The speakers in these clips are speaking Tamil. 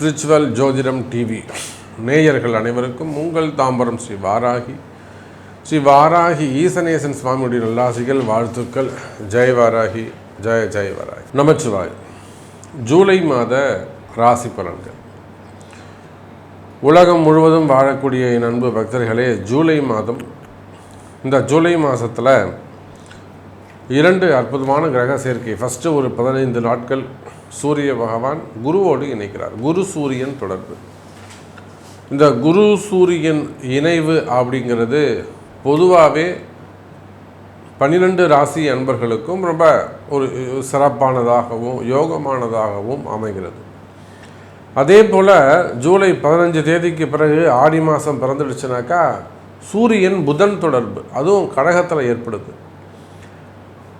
ஸ்பிரிச்சுவல் ஜோதிடம் டிவி. நேயர்கள் அனைவருக்கும் உங்கள் தாம்பரம் ஸ்ரீ வாராகி. ஸ்ரீ வாராகி ஈசனேசன் சுவாமியுடைய நல்லாசிகள் வாழ்த்துக்கள். ஜெய் வாராகி ஜெய ஜெய வாராகி. நமச்சிவாய் ஜூலை மாத ராசி பலன்கள். உலகம் முழுவதும் வாழக்கூடிய என் அன்பு பக்தர்களே ஜூலை மாதம் இந்த ஜூலை மாதத்தில் இரண்டு அற்புதமான கிரக சேர்க்கை. ஃபஸ்ட்டு ஒரு பதினைந்து நாட்கள் சூரிய பகவான் குருவோடு இணைக்கிறார். குரு சூரியன் தொடர்பு. இந்த குரு சூரியன் இணைவு அப்படிங்கிறது பொதுவாகவே பன்னிரெண்டு ராசி அன்பர்களுக்கும் ரொம்ப ஒரு சிறப்பானதாகவும் யோகமானதாகவும் அமைகிறது. அதே போல் ஜூலை பதினஞ்சு தேதிக்கு பிறகு ஆடி மாதம் பிறந்துடுச்சுனாக்கா சூரியன் புதன் தொடர்பு. அதுவும் கடகத்தில் ஏற்படுது.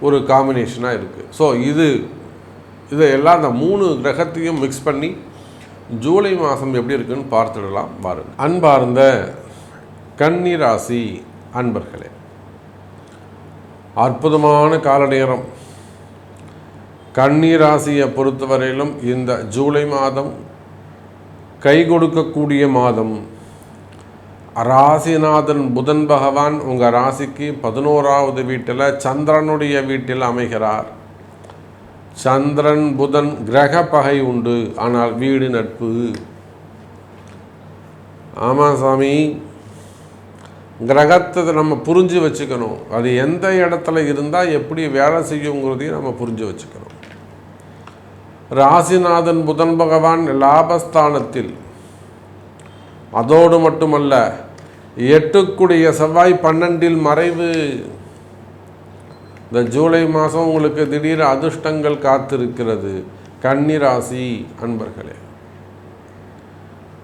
ஒரு காம்பினேஷனாக இருக்குது ஸோ இது இதையெல்லாம் அந்த மூணு கிரகத்தையும் மிக்ஸ் பண்ணி ஜூலை மாதம் எப்படி இருக்குன்னு பார்த்துடலாம் பாருங்கள் அன்பார்ந்த கன்னிராசி அன்பர்களே அற்புதமான கால நேரம் கன்னிராசியை பொறுத்தவரையிலும் இந்த ஜூலை மாதம் கை கொடுக்கக்கூடிய மாதம் ராசிநாதன் புதன் பகவான் உங்கள் ராசிக்கு பதினோராவது வீட்டில் சந்திரனுடைய வீட்டில் அமைகிறார். சந்திரன் புதன் கிரக பகை உண்டு. ஆனால் வீடு நட்பு. ஆமாம் சாமி. கிரகத்தை நம்ம புரிஞ்சு வச்சுக்கணும். அது எந்த இடத்துல இருந்தால் எப்படி வேலை செய்யுங்கிறதையும் நம்ம புரிஞ்சு வச்சுக்கணும். ராசிநாதன் புதன் பகவான் லாபஸ்தானத்தில். அதோடு மட்டுமல்ல எட்டுக்குடைய செவ்வாய் பன்னெண்டில் மறைவு. இந்த ஜூலை மாதம் உங்களுக்கு திடீர் அதிர்ஷ்டங்கள் காத்திருக்கிறது. கன்னிராசி அன்பர்களே.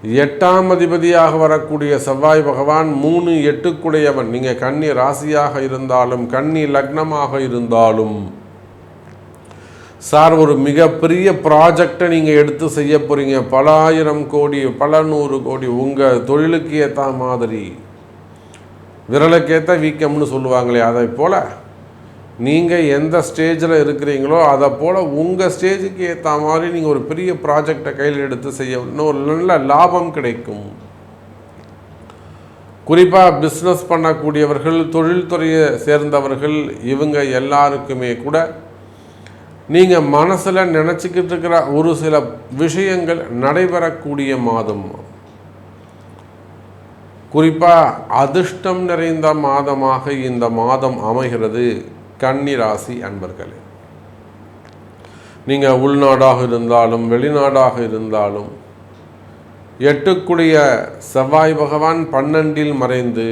எட்டாம் அதிபதியாக வரக்கூடிய செவ்வாய் பகவான் மூணு எட்டுக்குடையவன். நீங்கள் கன்னி ராசியாக இருந்தாலும் கன்னி லக்னமாக இருந்தாலும் சார் ஒரு மிகப்பெரிய ப்ராஜெக்டை நீங்கள் எடுத்து செய்ய போகிறீங்க பல ஆயிரம் கோடி பல நூறு கோடி. உங்கள் தொழிலுக்கு ஏற்ற மாதிரி விரலுக்கேற்ற வீக்கம்னு சொல்லுவாங்களே அதை போல் நீங்கள் எந்த ஸ்டேஜில் இருக்கிறீங்களோ அதை போல் உங்கள் ஸ்டேஜுக்கு ஏற்ற மாதிரி நீங்கள் ஒரு பெரிய ப்ராஜெக்டை கையில் எடுத்து செய்ய இன்னும் ஒரு நல்ல லாபம் கிடைக்கும். குறிப்பாக பிஸ்னஸ் பண்ணக்கூடியவர்கள் தொழில்துறையை சேர்ந்தவர்கள் இவங்க எல்லாருக்குமே கூட நீங்கள் மனசில் நினச்சிக்கிட்டு இருக்கிற ஒரு சில விஷயங்கள் நடைபெறக்கூடிய மாதம். குறிப்பாக அதிர்ஷ்டம் நிறைந்த மாதமாக இந்த மாதம் அமைகிறது கன்னிராசி அன்பர்களே. நீங்கள் உள்நாடாக இருந்தாலும் வெளிநாடாக இருந்தாலும் எட்டுக்குடிய செவ்வாய் பகவான் பன்னெண்டில் மறைந்து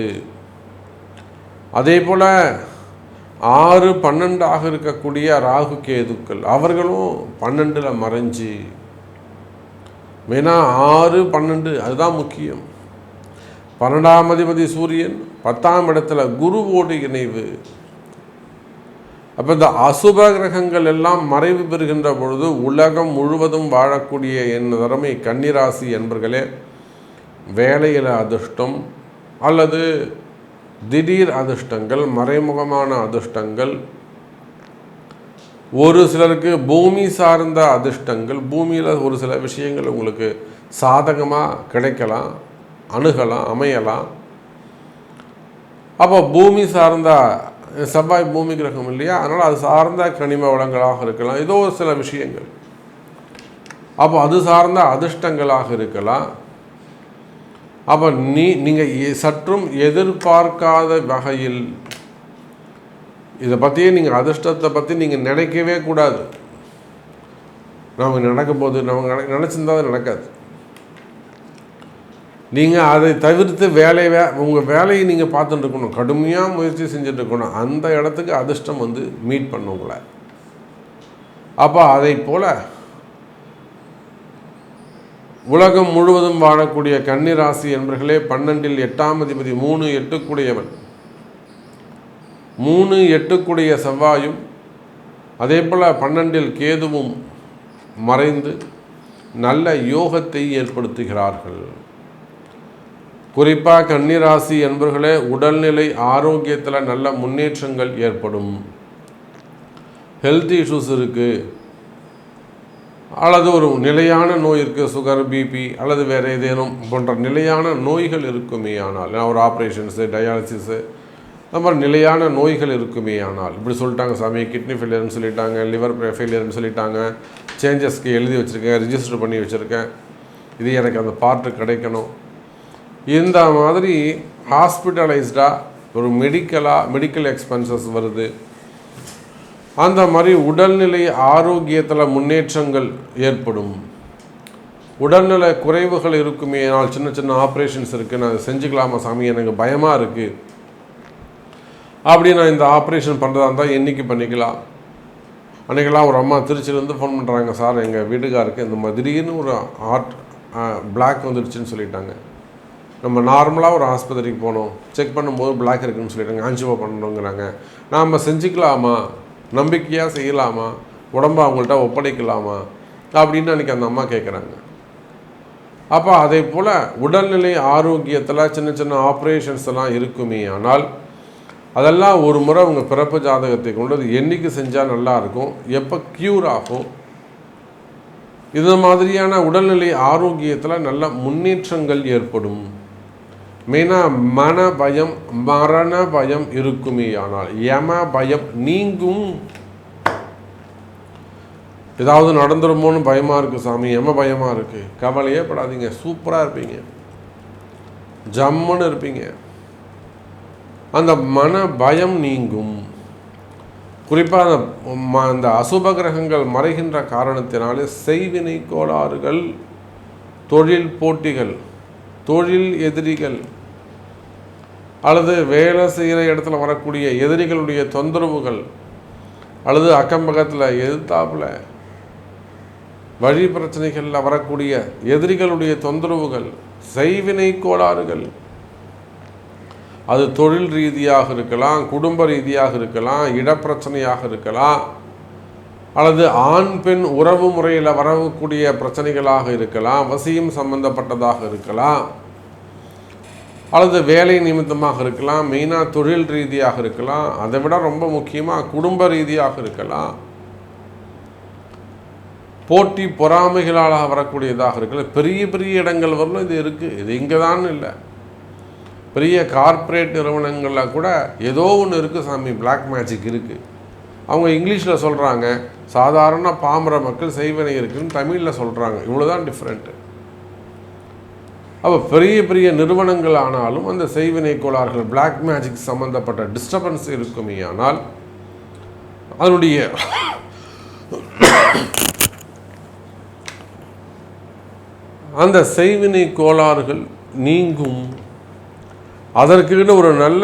அதே போல் ஆறு பன்னெண்டாக இருக்கக்கூடிய ராகு கேதுக்கள் அவர்களும் பன்னெண்டில் மறைஞ்சு மெயினாக ஆறு பன்னெண்டு அதுதான் முக்கியம். பன்னெண்டாம் அதிபதி சூரியன் பத்தாம் இடத்துல குருவோடு இணைவு. அப்போ இந்த அசுப கிரகங்கள் எல்லாம் மறைவு பெறுகின்ற பொழுது உலகம் முழுவதும் வாழக்கூடிய என் திறமை கன்னிராசி என்பர்களே வேலையில் அதிர்ஷ்டம் அல்லது திடீர் அதிர்ஷ்டங்கள் மறைமுகமான அதிர்ஷ்டங்கள். ஒரு சிலருக்கு பூமி சார்ந்த அதிர்ஷ்டங்கள் பூமியில் ஒரு சில விஷயங்கள் உங்களுக்கு சாதகமாக கிடைக்கலாம் அணுகலாம் அமையலாம். அப்போ பூமி சார்ந்த செவ்வாய் பூமி கிரகம் இல்லையா? அதனால் அது சார்ந்த கனிம வளங்களாக இருக்கலாம். ஏதோ ஒரு சில விஷயங்கள். அப்போ அது சார்ந்த அதிர்ஷ்டங்களாக இருக்கலாம். அப்போ நீ நீங்கள் சற்றும் எதிர்பார்க்காத வகையில் இதை பற்றியே நீங்கள் அதிர்ஷ்டத்தை பற்றி நீங்கள் நினைக்கவே கூடாது. நமக்கு நடக்கும்போது நமக்கு நினை நினச்சிருந்தா அது நடக்காது. நீங்கள் அதை தவிர்த்து வேலையை வே உங்கள் வேலையை நீங்கள் பார்த்துட்டு இருக்கணும் கடுமையாக முயற்சி செஞ்சுட்டு இருக்கணும் அந்த இடத்துக்கு அதிர்ஷ்டம் வந்து மீட் பண்ணும் உங்களை. அப்போ அதை போல் உலகம் முழுவதும் வாழக்கூடிய கன்னிராசி என்பர்களே பன்னெண்டில் எட்டாம் அதிபதி மூணு எட்டுக்குடையவன். மூணு எட்டுக்குடைய செவ்வாயும் அதே போல் பன்னெண்டில் கேதுவும் மறைந்து நல்ல யோகத்தை ஏற்படுத்துகிறார்கள். குறிப்பாக கன்னிராசி என்பர்களே உடல்நிலை ஆரோக்கியத்தில் நல்ல முன்னேற்றங்கள் ஏற்படும். ஹெல்த் இஷ்யூஸ் இருக்குது அல்லது ஒரு நிலையான நோய் இருக்குது சுகர் பிபி அல்லது வேறு ஏதேனும் போன்ற நிலையான நோய்கள் இருக்குமே ஆனால் ஒரு ஆப்ரேஷன்ஸு டயாலிசிஸு அந்த மாதிரி நிலையான நோய்கள் இருக்குமே ஆனால் இப்படி சொல்லிட்டாங்க சாமி கிட்னி ஃபெயிலியர்னு சொல்லிட்டாங்க லிவர் ஃபெயிலியர்னு சொல்லிட்டாங்க சேஞ்சஸ்க்கு எழுதி வச்சுருக்கேன் ரிஜிஸ்டர் பண்ணி வச்சுருக்கேன். இது எனக்கு அந்த பார்ட்டு கிடைக்கணும். இந்த மாதிரி ஹாஸ்பிட்டலைஸ்டாக ஒரு மெடிக்கலாக மெடிக்கல் எக்ஸ்பென்சஸ் வருது. அந்த மாதிரி உடல்நிலை ஆரோக்கியத்தில் முன்னேற்றங்கள் ஏற்படும். உடல்நல குறைவுகள் இருக்குமே நான் சின்ன சின்ன ஆப்ரேஷன்ஸ் இருக்குது நான் செஞ்சுக்கலாமா சாமி? எனக்கு பயமாக இருக்குது அப்படி நான் இந்த ஆப்ரேஷன் பண்ணுறதா இருந்தால் என்றைக்கு பண்ணிக்கலாம்? அன்றைக்கெல்லாம் ஒரு அம்மா திருச்சியிலேருந்து ஃபோன் பண்ணுறாங்க சார் எங்கள் வீட்டுக்காருக்கு இந்த மாதிரி திடீர்னு ஒரு ஹார்ட் பிளாக் வந்துடுச்சுன்னு சொல்லிட்டாங்க. நம்ம நார்மலாக ஒரு ஆஸ்பத்திரிக்கு போனோம். செக் பண்ணும்போது பிளாக் இருக்குதுன்னு சொல்லிட்டாங்க ஆஞ்சிவா பண்ணணுங்கிறாங்க நாம் செஞ்சுக்கலாமா? நம்பிக்கையாக செய்யலாமா? உடம்ப அவங்கள்ட்ட ஒப்படைக்கலாமா? அப்படின்னு அன்றைக்கி அந்த அம்மா கேட்குறாங்க அப்போ அதே போல் உடல்நிலை ஆரோக்கியத்தில் சின்ன சின்ன ஆப்ரேஷன்ஸ் எல்லாம் இருக்குமே. ஆனால் அதெல்லாம் ஒரு முறை அவங்க பிறப்பு ஜாதகத்தை கொண்டு அது என்றைக்கு செஞ்சால் நல்லாயிருக்கும் எப்போ க்யூர் ஆகும்? இது மாதிரியான உடல்நிலை ஆரோக்கியத்தில் நல்ல முன்னேற்றங்கள் ஏற்படும். மெயினாக மன பயம் மரண பயம் இருக்குமே ஆனால் யம பயம் நீங்கும். ஏதாவது நடந்துருமோன்னு பயமாக இருக்குது சாமி எம பயமாக இருக்குது கவலையே படாதீங்க சூப்பராக இருப்பீங்க. ஜம்முன்னு இருப்பீங்க. அந்த மன பயம் நீங்கும். குறிப்பாக அந்த அந்த அசுப கிரகங்கள் மறைகின்ற காரணத்தினாலே செய்வினை கோளாறுகள் தொழில் போட்டிகள் தொழில் எதிரிகள் அல்லது வேலை செய்கிற இடத்துல வரக்கூடிய எதிரிகளுடைய தொந்தரவுகள் அல்லது அக்கம் பக்கத்தில் எதிர்த்தாப்பில் வழி பிரச்சனைகளில் வரக்கூடிய எதிரிகளுடைய தொந்தரவுகள் செய்வினை கோளாறுகள் அது தொழில் ரீதியாக இருக்கலாம் குடும்ப ரீதியாக இருக்கலாம் இடப்பிரச்சனையாக இருக்கலாம் அல்லது ஆண் பெண் உறவு முறையில் வரக்கூடிய பிரச்சனைகளாக இருக்கலாம் வசியம் சம்பந்தப்பட்டதாக இருக்கலாம். அல்லது வேலை நிமித்தமாக இருக்கலாம் மெயினாக தொழில் ரீதியாக இருக்கலாம் அதை விட ரொம்ப முக்கியமாக குடும்ப ரீதியாக இருக்கலாம். போட்டி பொறாமைகளால் வரக்கூடியதாக இருக்கலாம். பெரிய பெரிய இடங்கள் வரலும் இது இருக்குது இது இங்கே தான் இல்லை. பெரிய கார்ப்பரேட் நிறுவனங்களில் கூட ஏதோ ஒன்று இருக்குது சாமி பிளாக் மேஜிக் இருக்குது அவங்க இங்கிலீஷில் சொல்கிறாங்க சாதாரண பாமர மக்கள் செய்வனை இருக்குன்னு தமிழில் சொல்கிறாங்க இவ்வளோதான் டிஃப்ரெண்ட்டு அப்போ பெரிய பெரிய நிறுவனங்கள் ஆனாலும் அந்த செய்வினை கோளாறுகள் பிளாக் மேஜிக் சம்மந்தப்பட்ட டிஸ்டர்பன்ஸ் இருக்குமே ஆனால் அதனுடைய அந்த செய்வினை கோளாறுகள் நீங்கும். அதற்குன்னு ஒரு நல்ல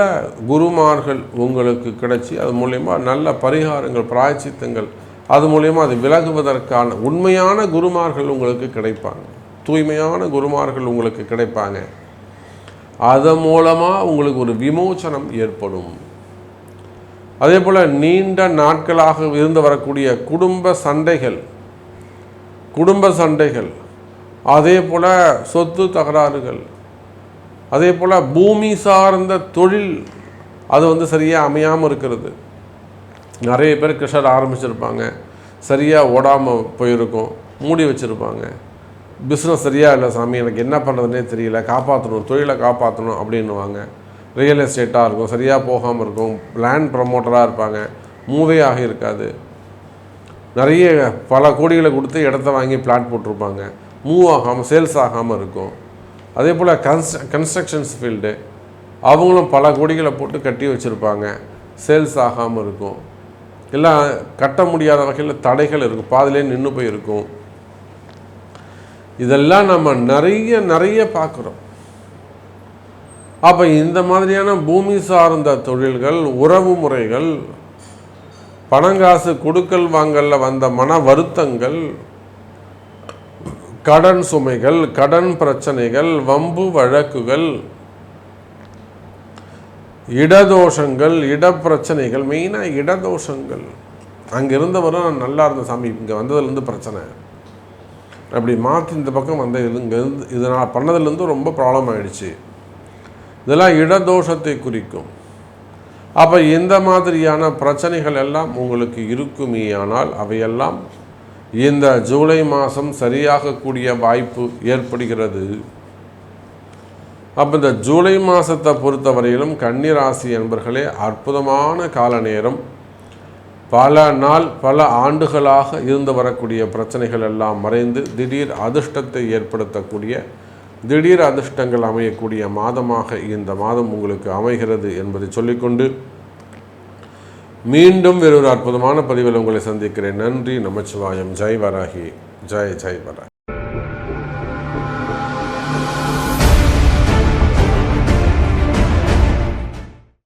குருமார்கள் உங்களுக்கு கிடைச்சி அது மூலயமா நல்ல பரிகாரங்கள் பிராய்ச்சித்தங்கள் அது மூலயமா அது விலகுவதற்கான உண்மையான குருமார்கள் உங்களுக்கு கிடைப்பாங்க. தூய்மையான குருமார்கள் உங்களுக்கு கிடைப்பாங்க. அதன் மூலமாக உங்களுக்கு ஒரு விமோச்சனம் ஏற்படும். அதே போல் நீண்ட நாட்களாக இருந்து வரக்கூடிய குடும்ப சண்டைகள் குடும்ப சண்டைகள் அதே போல் சொத்து தகராறுகள் அதே போல் பூமி சார்ந்த தொழில் அது வந்து சரியாக அமையாமல் இருக்கிறது. நிறைய பேர் கிருஷ்ணர் ஆரம்பிச்சிருப்பாங்க. சரியாக ஓடாமல் போயிருக்கும். மூடி வச்சுருப்பாங்க. பிஸ்னஸ் சரியாக இல்லை சாமி எனக்கு என்ன பண்ணுறதுனே தெரியல. காப்பாற்றணும் தொழிலை காப்பாற்றணும் அப்படின்னுவாங்க. ரியல் எஸ்டேட்டாக இருக்கும் சரியாக போகாமல் இருக்கும் லேண்ட் ப்ரமோட்டராக இருப்பாங்க மூவே ஆக இருக்காது. நிறைய பல கோடிகளை கொடுத்து இடத்த வாங்கி பிளாட் போட்டிருப்பாங்க. மூவ் ஆகாமல் சேல்ஸ் ஆகாமல் இருக்கும். அதே போல் கன்ஸ்ட் கன்ஸ்ட்ரக்ஷன்ஸ் ஃபீல்டு அவங்களும் பல கோடிகளை போட்டு கட்டி வச்சுருப்பாங்க. சேல்ஸ் ஆகாமல் இருக்கும். எல்லாம் கட்ட முடியாத வகையில் தடைகள் இருக்கும். பாதிலே நின்று போயிருக்கும். இதெல்லாம் நம்ம நிறைய நிறைய பார்க்குறோம். அப்போ இந்த மாதிரியான பூமி சார்ந்த தொழில்கள் உறவு முறைகள் பணங்காசு கொடுக்கல் வாங்கல்ல வந்த மன வருத்தங்கள் கடன் சுமைகள் கடன் பிரச்சனைகள் வம்பு வழக்குகள் இடதோஷங்கள் இடப்பிரச்சனைகள் மெயினாக இடதோஷங்கள். அங்கே இருந்தவரும் நல்லா இருந்த சாமி இங்கே வந்ததுலேருந்து பிரச்சனை. அப்படி மாற்றி இந்த பக்கம் வந்த இதுங்க இதனால் பண்ணதுலேருந்து ரொம்ப ப்ராப்ளம் ஆகிடுச்சு இதெல்லாம் இடதோஷத்தை குறிக்கும். அப்போ இந்த மாதிரியான பிரச்சனைகள் எல்லாம் உங்களுக்கு இருக்குமே ஆனால் அவையெல்லாம் இந்த ஜூலை மாதம் சரியாகக்கூடிய வாய்ப்பு ஏற்படுகிறது. அப்போ இந்த ஜூலை மாதத்தை பொறுத்தவரையிலும் கன்னிராசி என்பர்களே அற்புதமான கால நேரம் பல நாள் பல ஆண்டுகளாக இருந்து வரக்கூடிய பிரச்சனைகள் எல்லாம் மறைந்து திடீர் அதிர்ஷ்டத்தை ஏற்படுத்தக்கூடிய திடீர் அதிர்ஷ்டங்கள் அமையக்கூடிய மாதமாக இந்த மாதம் உங்களுக்கு அமைகிறது என்பதை சொல்லிக்கொண்டு மீண்டும் வேறொரு அற்புதமான பதிவில் உங்களை சந்திக்கிறேன். நன்றி நமச்சிவாயம். ஜெய் வராகி ஜெய் ஜெய் வராகி